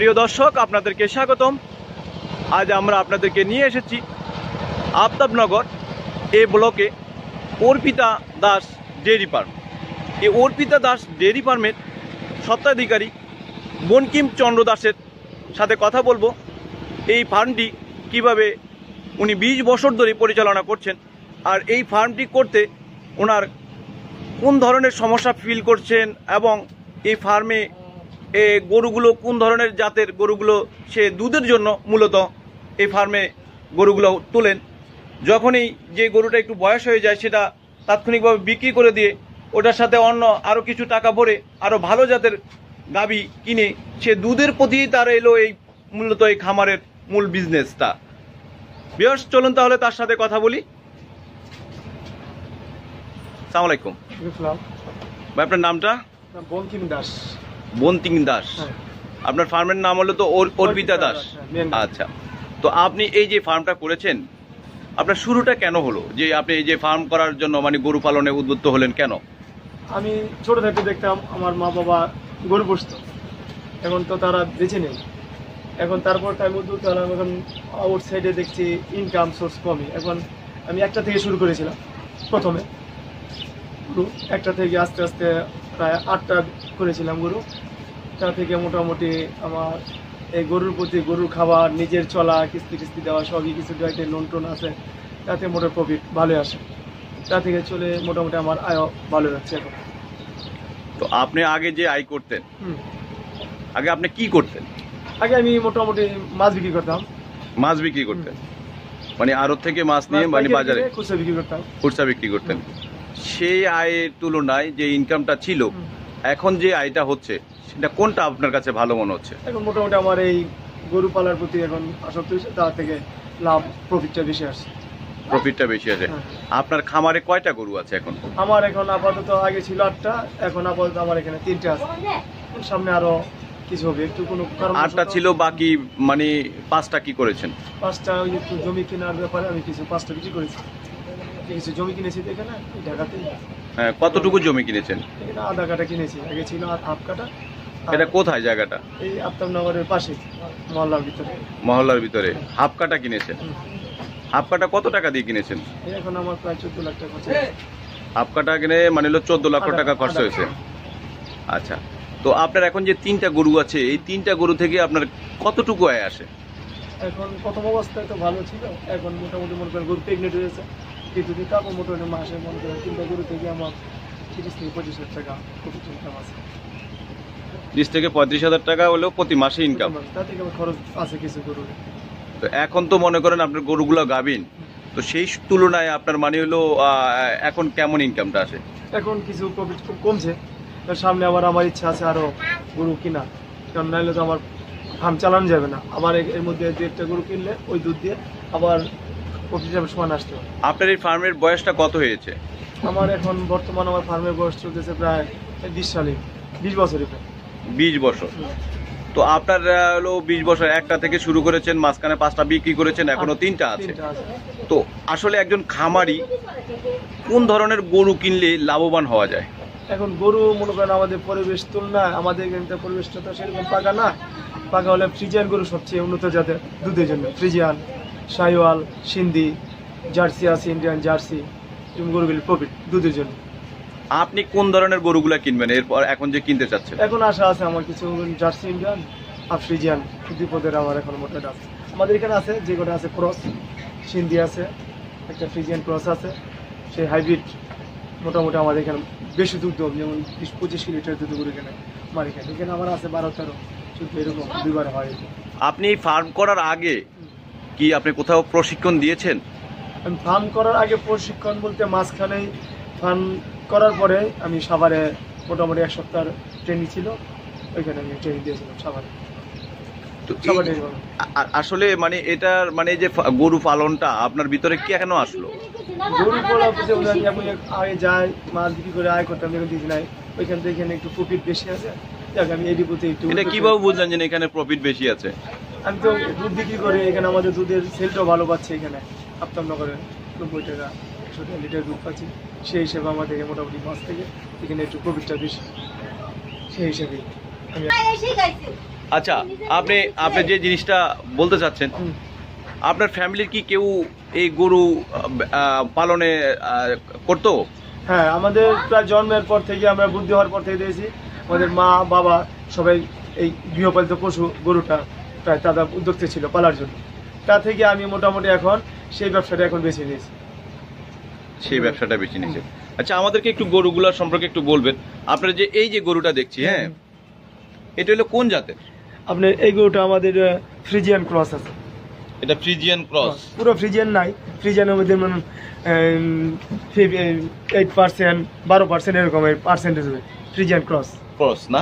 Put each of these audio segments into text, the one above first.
প্রিয় দর্শক, আপনাদেরকে স্বাগতম। আজ আমরা আপনাদেরকে নিয়ে এসেছি আফতাবনগর এ ব্লকে অর্পিতা দাস ডেয়ারি ফার্ম। এই অর্পিতা দাস ডেয়ারি ফার্মের স্বত্বাধিকারী বনকিম চন্দ্র দাসের সাথে কথা বলব। এই ফার্মটি কীভাবে উনি বিশ বছর ধরে পরিচালনা করছেন আর এই ফার্মটি করতে ওনার কোন ধরনের সমস্যা ফিল করছেন এবং এই ফার্মে গরুগুলো কোন ধরনের জাতের গরুগুলো সে দুধের জন্য মূলত এই ফার্মে গরুগুলো তোলেন। যখনই যে গরুটা একটু বয়স হয়ে যায় সেটা তাৎক্ষণিকভাবে বিক্রি করে দিয়ে ওটার সাথে অন্য আরও কিছু টাকা ভরে আরও ভালো জাতের গাবি কিনে সে দুধের প্রতি তার এলো এই মূলত এই খামারের মূল বিজনেসটা। বেশ চলুন তাহলে তার সাথে কথা বলি। সালাম আলাইকুম ভাই আপনার নামটা? বঙ্কিম দাস। বন্তিং দাস। হ্যাঁ। আপনার ফার্মের নাম হলো তো অর- অর্পিতা দাস। হ্যাঁ, main আচ্ছা। তো আপনি এই যে ফার্মটা করেছেন আপনার শুরুটা কেন হলো? যে আপনি এই যে ফার্ম করার জন্য মানে গরু পালনে উদ্বুদ্ধ হলেন কেন? আমি ছোট থাকতে দেখতাম আমার মা বাবা গরু পুষত। এখন তো তারা বেঁচে নেই। এখন তারপর টাইম উদ্যোগ হলাম এখন আউট সাইডে দেখছি ইনকাম সোর্স কমই। এখন আমি একটা থেকে শুরু করেছিলাম প্রথমে। গরু। একটা থেকে আস্তে আস্তে প্রায় আটটা করেছিলাম গরু। তা থেকে মোটামুটি আমার এই গরুর প্রতি গরুর খাবার নিজের চলা কিস্তি কিস্তি দেওয়া সবই কিছু জায়গায় লোন টোন আছে তাতে মোটা প্রফিট ভালো আসে। তা থেকে চলে মোটামুটি আমার আয় ভালো যাচ্ছে এখন। তো আপনি আগে যে আয় করতেন আগে আপনি কি করতেন? আগে আমি মোটামুটি মাছ বিক্রি করতাম। মাছ বিক্রি করতেন? মানে আড়ত থেকে মাছ নিয়ে মানে বাজারে? খুচরা বিক্রি করতাম। খুচরা বিক্রি করতেন। সেই আয়ের তুলনায় যে ইনকামটা ছিল এখন যে আয়টা হচ্ছে সেটা কোনটা আপনার কাছে ভালো মনে হচ্ছে? এখন মোটামুটি আমার এই গরু পালার প্রতি এখন আসক্তি হয়েছে তার থেকে লাভ প্রফিটটা বেশি আসছে। প্রফিটটা বেশি আছে হ্যাঁ। আপনার খামারে কয়টা গরু আছে এখন? আমার এখন আপাতত আগে ছিল আটটা এখন আপাতত আমার এখানে তিনটে আছে। সামনে আরও কিছু হবে একটু কোনো আটটা ছিল বাকি মানে পাঁচটা কি করেছেন? পাঁচটা ওই একটু জমি কেনার ব্যাপারে আমি কিছু পাঁচটা বিক্রি করেছি। কিছু জমি কিনেছি তো এখানে? এই ঢাকাতে? হ্যাঁ, কতটুকু জমি কিনেছেন? এখানে আধা কাটা কিনেছি। আগে ছিল আর হাফ কাটা এটা কোথায় জায়গাটা? এই আফতাবনগরের পাশে মহল্লার ভিতরে। মহল্লার ভিতরে। হাফ কাটা কিনেছেন? হাফ কাটা কত টাকা দিয়ে কিনেছেন? এখন আমার প্রায় চোদ্দ লাখ টাকা হাফ কাটা কিনে মানে হলো চোদ্দ লক্ষ টাকা খরচ হয়েছে। আচ্ছা। তো আপনার এখন যে তিনটা গরু আছে এই তিনটা গরু থেকে আপনার কতটুকু আয় আসে? এখন প্রথম অবস্থায় তো ভালো ছিল। এখন মোটামুটি মনে করেন গরু প্রেগনেন্ট হয়েছে। কিন্তু তারপর মোটামুটি মাসে মনে করেন তিনটা গরু থেকে আমার তিরিশ থেকে পঁচিশ হাজার টাকা প্রফিট ইনকাম আছে বিশ থেকে পঁয়ত্রিশ হাজার টাকা হলেও প্রতি মাসে ইনকাম তার থেকে আমার খরচ আছে কিছু গরু তো এখন তো মনে করেন আপনার গরুগুলো গাবিন তো সেই তুলনায় আপনার মানে হলো এখন কেমন ইনকামটা আসে এখন কিছু প্রফিট খুব কমছে। তার সামনে আবার আমার ইচ্ছা আছে আরও গরু কিনা কারণ নাহলে তো আমার ফার্ম চালানো যাবে না। আবার এর- এর মধ্যে দু একটা গরু কিনলে ওই দুধ দিয়ে আবার প্রফিট যাবে সমান আসতে হবে আপনার এই ফার্মের বয়সটা কত হয়েছে? আমার এখন বর্তমান আমার ফার্মের বয়স চলতেছে প্রায় বিশ সালে বিশ বছরই প্রায় বিশ বছর। তো আপনার হলো বিশ বছর একটা থেকে শুরু করেছেন মাঝখানে পাঁচটা বিক্রি করেছেন এখনও তিনটা আছে। তো আসলে একজন খামারি কোন ধরনের গরু কিনলে লাভবান হওয়া যায়? এখন গরু মনে করেন আমাদের পরিবেশ তুলনায় আমাদের এখানকার পরিবেশটা তো সেরকম পাকা না। পাকা হলে ফ্রিজিয়ান গরু সবচেয়ে উন্নত জাতের দুধের জন্য ফ্রিজিয়ান। সাইওয়াল সিন্ধি জার্সি আছে ইন্ডিয়ান জার্সি এরকম গরুগুলি প্রফিট দুধের জন্য। আপনি কোন ধরনের গরুগুলা কিনবেন? এরপর এখন যে কিনতে চাচ্ছেন। এখন আশা আছে আমার কিছু জার্সি ইন্ডিয়ান আর ফ্রিজিয়ান দুই আমার এখন মোটামুটি আছে। আমাদের এখানে আছে যে কটা আছে ক্রস সিন্ধি আছে একটা ফ্রিজিয়ান ক্রস আছে সেই হাইব্রিড মোটামুটি আমাদের এখানে বেশি দুধ দেবো যেমন বিশ পঁচিশ লিটার দুধ করে এখানে আমার এখানে। এখানে আমার আছে বারো তেরো চোদ্দ এরকম দুইবার হয়। আপনি ফার্ম করার আগে কি আপনি কোথাও প্রশিক্ষণ দিয়েছেন? আমি ফার্ম করার আগে প্রশিক্ষণ বলতে মাঝখানেই ফার্ম করার পরে আমি সাভারে মোটামুটি এক সপ্তাহ ট্রেনিং ছিল ওইখানে আমি ট্রেনিং দিয়েছিলাম সাভারে। আসলে মানে এটার মানে যে গরু পালনটা আপনার ভিতরে কি কেন আসলো? গরু পালা বুঝে বুঝে আমি এখন আগে যাই মাছ বিক্রি করে আয় করতাম এখন দিদি নাই। ওইখান থেকে এখানে একটু প্রফিট বেশি আছে। আমি এটি প্রতি একটু এটা কীভাবে বুঝলেন যে এখানে প্রফিট বেশি আছে? আমি তো দুধ বিক্রি করে এখানে আমাদের দুধের সেলটাও ভালো পাচ্ছে এখানে। আফতাবনগরে নব্বই টাকা একশো টাকা লিটার দুধ পাচ্ছি। সেই হিসেবে আমাদের মোটামুটি মাছ থেকে এখানে একটু প্রফিটটা বেশি। সেই হিসেবে আমি আচ্ছা আপনি আপনি যে জিনিসটা বলতে চাচ্ছেন আপনার ফ্যামিলির কি কেউ এই গরু পালনে করতো? হ্যাঁ আমাদের প্রায় জন্মের পর থেকে আমরা বুদ্ধি হওয়ার পর থেকে দিয়েছি আমাদের মা বাবা সবাই এই গৃহপালিত পশু গরুটা প্রায় তাদের উদ্যোক্তা ছিল পালার জন্য। তা থেকে আমি মোটামুটি এখন সেই ব্যবসাটা এখন বেছে নিয়েছি। সেই ব্যবসাটা বেছে নিয়েছে আচ্ছা আমাদেরকে একটু গরুগুলার সম্পর্কে একটু বলবেন। আপনার যে এই যে গরুটা দেখছি হ্যাঁ? এটা হলো কোন জাতের? আপনার এই গরুটা আমাদের ফ্রিজিয়ান ক্রস আছে। এটা ফ্রিজিয়ান ক্রস। পুরো ফ্রিজিয়ান নাই। ফ্রিজিয়ানের মধ্যে মানে এইট পার্সেন্ট বারো পার্সেন্ট এরকম পার্সেন্টেজ হবে ফ্রিজিয়ান ক্রস। ক্রস না।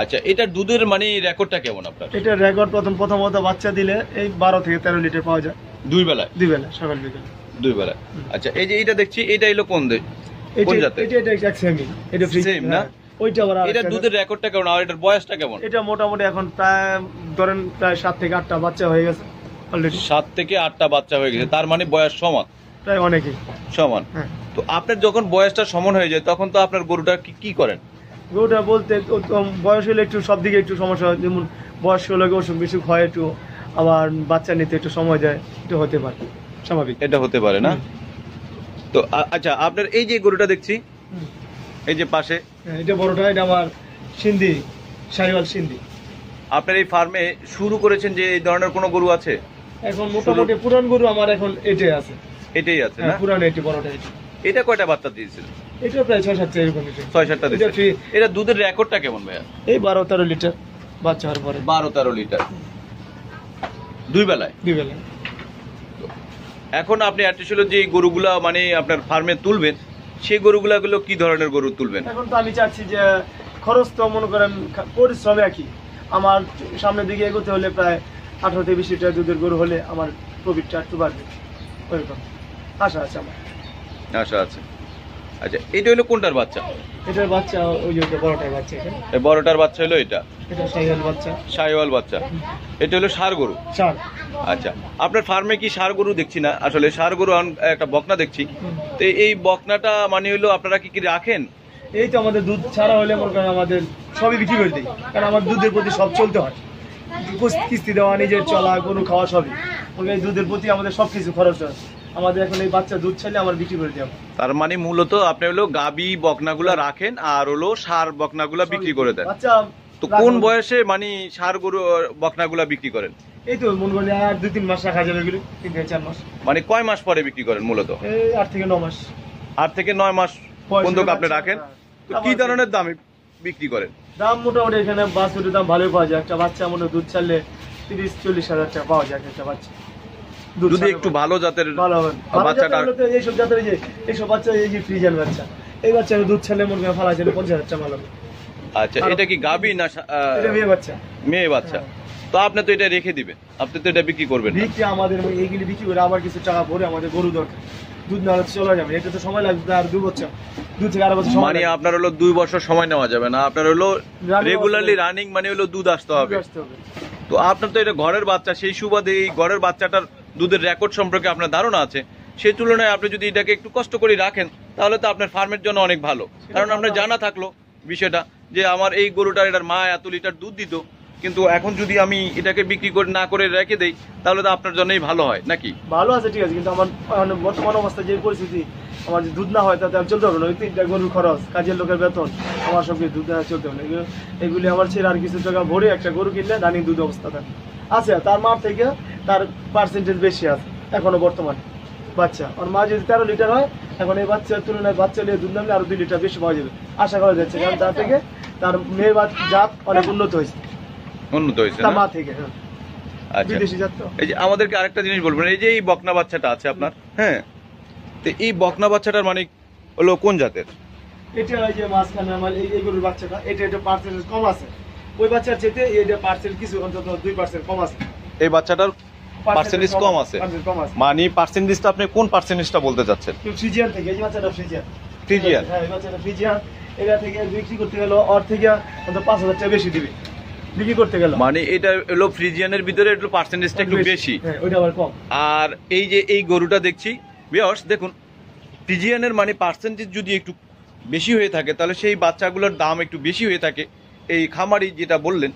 আচ্ছা এটা দুধের মানে রেকর্ডটা কেমন আপনার? এটা রেকর্ড প্রথম প্রথমত বাচ্চা দিলে এই বারো থেকে তেরো লিটার পাওয়া যায়। দুই বেলায় দুই বেলা সকাল বিকেল। দুই বেলায় আচ্ছা এই যে এটা দেখছি এটা এলো কোন কোন জাতের? এটা এটা এক সেমি এটা ফ্রি Same না? ওইটা আবার এটা দুধের রেকর্ডটা কেমন? আর এটার বয়সটা কেমন? এটা মোটামুটি এখন প্রায় ধরেন প্রায় সাত থেকে আটটা বাচ্চা হয়ে গেছে অলরেডি সাত থেকে আটটা বাচ্চা হয়ে গেছে। তার মানে বয়স সমান? প্রায় অনেকেই। সমান। হ্যাঁ। তো আপনার যখন বয়সটা সমান হয়ে যায় তখন তো আপনার গরুটা কি কি করেন? গরুটা বলতে বয়স হলে একটু সব দিকে একটু সমস্যা হয় যেমন বয়স হলে অসুখ বিসুখ হয় একটু আবার বাচ্চা নিতে একটু সময় যায় একটু হতে পারে স্বাভাবিক। এটা হতে পারে না? তো আচ্ছা আপনার এই যে গরুটা দেখছি এই যে পাশে। হ্যাঁ, এটা বড়টা এটা আমার সিন্ধি সারিওয়াল সিন্ধি। আপনার এই ফার্মে শুরু করেছেন যে এই ধরনের কোনো গরু আছে? এখন মোটামুটি পুরান গরু আমার এখন এটাই আছে। এটাই আছে না? হ্যাঁ, পুরান এটি বড়টা এটি। এটা কয়টা বাচ্চা দিয়েছিল এটা প্রায় ছয় সাতটা এরকম ছয় সাতটা free। এটা দুধের রেকর্ডটা কেমন ভাইয়া? এই বারো তেরো লিটার বাচ্চা হওয়ার পরে। বারো তেরো লিটার। দুই বেলায়? দুই বেলা এখন আপনি আর্টিফিশিয়াল যে গরুগুলা মানে আপনার ফার্মে তুলবেন সেই গরুগুলা গুলো কি ধরনের গরু তুলবেন? এখন তো আমি চাচ্ছি যে খরচ তো মনে করেন পরিশ্রম একই। আমার সামনের দিকে এগোতে হলে প্রায় আঠারো থেকে বিশ লিটার দুধের গরু হলে আমার প্রফিটটা একটু বাড়বে। ওইরকম। আশা আছে আমার। আশা আচ্ছা আচ্ছা এটা হলো কোনটার বাচ্চা? এটার বাচ্চা ওই যে বড়টার বাচ্চা এটা। বড়টার বাচ্চা হলো এটা? এটা সাইকেল বাচ্চা। সাইওয়াল বাচ্চা। এটা হলো ষাড় গরু? চার আচ্ছা আপনার ফার্মে কি ষাড় গরু দেখছি না? আসলে ষাড় গরু একটা বকনা দেখছি। তো এই বকনাটা মানে হলো আপনারা কি কি রাখেন? এই তো আমাদের দুধ ছাড়া হলে মনে করেন আমাদের সবই বিক্রি করে দিই কারণ আমার দুধের প্রতি সব চলতে হয়। কুস- কিস্তি দেওয়া নিজের চলা গরু খাওয়া সবই। দুধের প্রতি আমাদের সব কিছু খরচ হয়। আমাদের এখন এই বাচ্চা দুধ ছাড়লে আমার বিক্রি করে দেওয়া তার মানে মূলত আপনি হলো গাবি বকনাগুলা রাখেন আর হলো সার বকনাগুলা বিক্রি করে দেন। বাচ্চা তো কোন বয়সে মানে সার গরু বকনাগুলা বিক্রি করেন? এই তো মনে করেন আর দুই তিন মাস রাখা যাবে এগুলো তিন থেকে চার মাস। মানে কয় মাস পরে বিক্রি করেন মূলত? এই আট থেকে ন মাস। আট থেকে নয় মাস পর্যন্ত আপনি রাখেন? তো হ্যাঁ। কি ধরনের দামে বিক্রি করেন? দাম মোটামুটি এখানে বাছুরের দাম ভালোই পাওয়া যায়। একটা বাচ্চা মনে হয় দুধ ছাড়লে তিরিশ চল্লিশ হাজার টাকা পাওয়া যায় একটা বাচ্চা। যদি একটু ভালো জাতের বাচ্চাটা জাতের এইসব যে এইসব বাচ্চা এই যে ফ্রিজের বাচ্চা। এই বাচ্চা দুধ ছাড়লে মনে করেন ফালা ছিল পঞ্চাশ হাজার আচ্ছা এটা কি গাবি না মেয়ে বাচ্চা। মেয়ে বাচ্চা? তো আপনি তো এটা রেখে দিবেন। আপনি তো এটা বিক্রি করবেন বিক্রি আমাদের এইগুলি বিক্রি করে আবার কিছু টাকা ভরে আমাদের গরু দরকার। দুধ না চলে যাবে। এটা তো সময় লাগবে আর দু বছর। দু থেকে আড়াই বছর সময় মানে আপনার হলো দুই বছর সময় নেওয়া যাবে না। আপনার হলো রেগুলারলি রানিং মানে হলো দুধ আসতে হবে। দুধ আসতে হবে। তো আপনার তো এটা ঘরের বাচ্চা। সেই সুবাদে এই ঘরের বাচ্চাটার দুধের রেকর্ড সম্পর্কে আপনার ধারণা আছে সেই তুলনায় আপনি যদি এটাকে একটু কষ্ট করে রাখেন তাহলে তো আপনার ফার্মের জন্য অনেক ভালো। কারণ আপনার জানা থাকল বিষয়টা যে আমার এই গরুটার এটার মা এত লিটার দুধ দিত কিন্তু এখন যদি আমি এটাকে বিক্রি করে না করে রেখে দেই তাহলে তো আপনার জন্যই ভালো হয় নাকি? ভালো আছে ঠিক আছে কিন্তু আমার মানে বর্তমান অবস্থা যে পরিস্থিতি আমার যে দুধ না হয় তাতে চলতে হবে না। ওই তিনটা গরুর খরচ কাজের লোকের বেতন আমার সব কিছু দুধ না চলতে হবে না। এগুলি আমার ছেলে আর কিছু টাকা ভরে একটা গরু কিনলে রানিং দুধ অবস্থা থাকে। আচ্ছা তার মার থেকে তার পার্সেন্টেজ বেশি আছে এখনও বর্তমানে। বাচ্চা আর মা যদি তেরো লিটার হয় এখন এই বাচ্চার তুলনায় বাচ্চা নিয়ে দুধ নামলে আরও দুই লিটার বেশি পাওয়া যাবে। আশা করা যাচ্ছে কারণ তার থেকে তার মেয়ের জাত অনেক উন্নত হয়েছে। উন্নত হয়েছে তার মা থেকে হ্যাঁ। আচ্ছা। বিদেশি জাত তো। এই যে আমাদেরকে আরেকটা জিনিস বলবেন এই যে এই বকনা বাচ্চাটা আছে আপনার হ্যাঁ? তো এই বকনা বাচ্চাটার মানে হলো কোন জাতের? এটা ওই যে মাঝখানে আমার এই বাচ্চাটা এটা এটা পার্সেন্টেজ কম আছে। ওই বাচ্চার চেয়ে এটা পার্সেন্ট কিছু অন্তত দুই পার্সেন্ট কম আছে। এই বাচ্চাটার পার্সেন্টেজ কম আছে? মানে পার্সেন্টেজটা আপনি কোন পার্সেন্টেজটা বলতে চাচ্ছেন? ফ্রিজিয়ান থেকে এই বাচ্চাটা ফ্রিজিয়ান ফ্রিজিয়ান? হ্যাঁ এই বাচ্চাটা ফ্রিজিয়ান এটা থেকে বিক্রি করতে গেলে ওর থেকে পাঁচ হাজার টাকা বেশি দিবে। বিক্রি করতে গেল। মানে এটা হলো ফ্রিজিয়ানের ভিতরে একটু পার্সেন্টেজটা একটু বেশি। হ্যাঁ ওইটা আবার কম। আর এই যে এই গরুটা দেখছি বিয়স দেখুন ফ্রিজিয়ানের মানে পার্সেন্টেজ যদি একটু বেশি হয়ে থাকে তাহলে সেই বাচ্চাগুলোর দাম একটু বেশি হয়ে থাকে। এই খামারি যেটা বললেন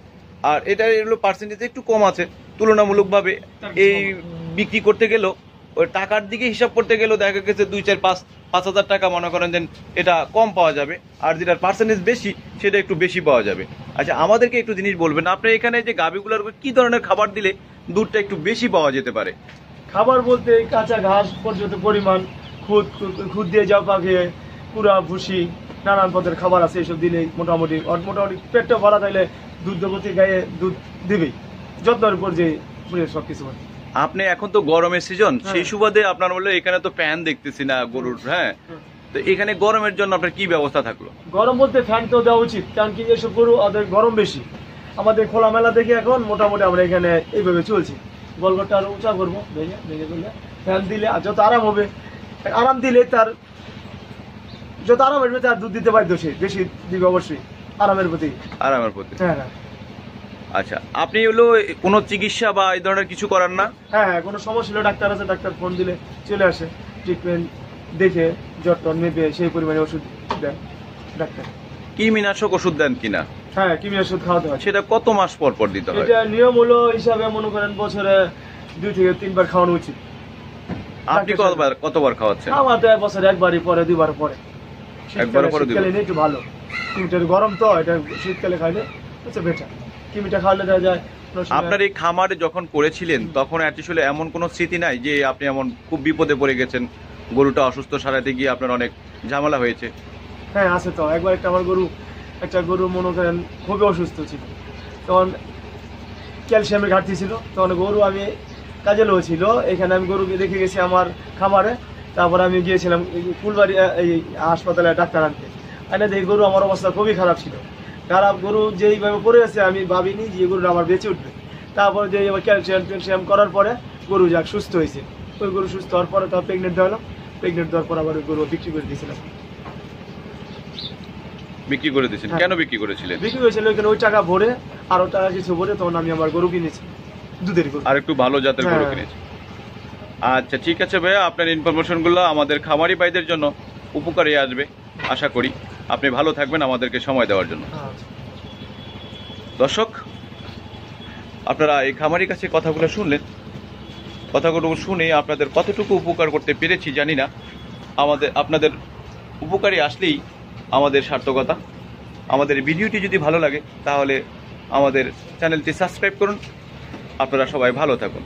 আর এটা এগুলো পার্সেন্টেজ একটু কম আছে। তুলনামূলকভাবে এই বিক্রি করতে গেলেও ওই টাকার দিকে হিসাব করতে গেলেও দেখা গেছে দুই, চার, পাঁচ পাঁচ হাজার টাকা মনে করেন যে এটা কম পাওয়া যাবে, আর যেটার পার্সেন্টেজ বেশি, সেটা একটু বেশি পাওয়া যাবে। আচ্ছা আমাদেরকে একটু জিনিস বলবেন, আপনি এখানে যে গাভিগুলোর কি ধরনের খাবার দিলে দুধটা একটু বেশি পাওয়া যেতে পারে? খাবার বলতে কাঁচা ঘাস পর্যন্ত পরিমাণ, খুদ খুদ দিয়ে যাও পাখি কুড়া, ভুসি, নানান পদের খাবার আছে, এসব দিলে মোটামুটি মোটামুটি পেটটা ভরা থাকলে দুধ দেবতী গায়ে দুধ দিবেই যত্নের উপর যে সব কিছু হয়। আপনি এখন তো গরমের সিজন হ্যাঁ। সেই সুবাদে আপনার বললে এখানে তো ফ্যান দেখতেছি না গরুর হ্যাঁ? তো এখানে গরমের জন্য আপনার কি ব্যবস্থা থাকল? গরম বলতে ফ্যান তো দেওয়া উচিত কারণ কি এসব গরু ওদের গরম বেশি। আমাদের খোলামেলা দেখে এখন মোটামুটি আমরা এখানে এইভাবে চলছি। গলগটটা আরও উঁচা করব ভেঙে ভেঙে করলে ফ্যান দিলে আর যত আরাম হবে আরাম দিলে তার যত আরাম আসবে তার দুধ দিতে বাধ্য সে বেশি দিবে অবশ্যই আরামের প্রতি। আরামের প্রতি। হ্যাঁ হ্যাঁ। আচ্ছা আপনি হলো কোনো চিকিৎসা বা এই ধরনের কিছু করার না? হ্যাঁ হ্যাঁ কোনো সমস্যা হলে ডাক্তার আছে ডাক্তার ফোন দিলে চলে আসে ট্রিটমেন্ট দেখে জ্বর টর মেপে সেই পরিমাণে ওষুধ দেন ডাক্তার। কৃমিনাশক ওষুধ দেন কিনা? হ্যাঁ কিমি ওষুধ খাওয়াতে হয়। সেটা কত মাস পর পর দিতে হয়? এটা নিয়ম হলো হিসাবে মনে করেন বছরে দুই থেকে তিনবার খাওয়ানো উচিত। আপনি কতবার কতবার খাওয়াচ্ছেন? আমার তো এক বছর একবারই পরে দুবার পরে। একবার পরে নিয়ে একটু ভালো। গরম তো এটা শীতকালে খাইলে হচ্ছে বেটার কিমিটা খাওয়ালে দেখা যায় আপনার এই খামারে যখন করেছিলেন তখন আসলে এমন কোনো স্মৃতি নাই যে আপনি এমন খুব বিপদে পড়ে গেছেন গরুটা অসুস্থ সারাতে গিয়ে আপনার অনেক ঝামেলা হয়েছে? হ্যাঁ আছে তো। একবার একটা আমার গরু একটা গরু মনে করেন খুবই অসুস্থ ছিল। তখন ক্যালসিয়ামের ঘাটতি ছিল। তখন গরু আমি কাজে ছিল এখানে আমি গরুকে রেখে গেছি আমার খামারে। তারপর আমি গিয়েছিলাম ফুলবাড়ি এই হাসপাতালে ডাক্তার আনতে। এনে দেখি গরু আমার অবস্থা খুবই খারাপ ছিল। খারাপ গরু যেইভাবে পড়ে আছে আমি ভাবিনি যে গরুটা আমার বেঁচে উঠবে। তারপরে যে এবার ক্যালসিয়াম ট্যালসিয়াম করার পরে গরু যাক সুস্থ হয়েছে। ওই গরু সুস্থ হওয়ার পরে তার প্রেগনেন্ট হলাম। প্রেগনেন্ট দেওয়ার পর আবার ওই গরু বিক্রি করে দিয়েছিলাম। বিক্রি করে দিয়েছেন? হ্যাঁ। কেন বিক্রি করেছিলেন? বিক্রি হয়েছিল এখানে ওই টাকা ভরে আরও টাকা কিছু ভরে তখন আমি আমার গরু কিনেছি দুধের গরু। আর একটু ভালো জাতের গরু হ্যাঁ। কিনেছেন আচ্ছা ঠিক আছে ভাইয়া আপনার ইনফরমেশনগুলো আমাদের খামারি ভাইদের জন্য উপকারে আসবে আশা করি। আপনি ভালো থাকবেন, আমাদেরকে সময় দেওয়ার জন্য। দর্শক, আপনারা এই খামারির কাছে কথাগুলো শুনলেন। কথাগুলো শুনে আপনাদের কতটুকু উপকার করতে পেরেছি জানি না। আমাদের, আপনাদের উপকারে আসলেই আমাদের সার্থকতা। আমাদের ভিডিওটি যদি ভালো লাগে, তাহলে আমাদের চ্যানেলটি সাবস্ক্রাইব করুন। আপনারা সবাই ভালো থাকুন।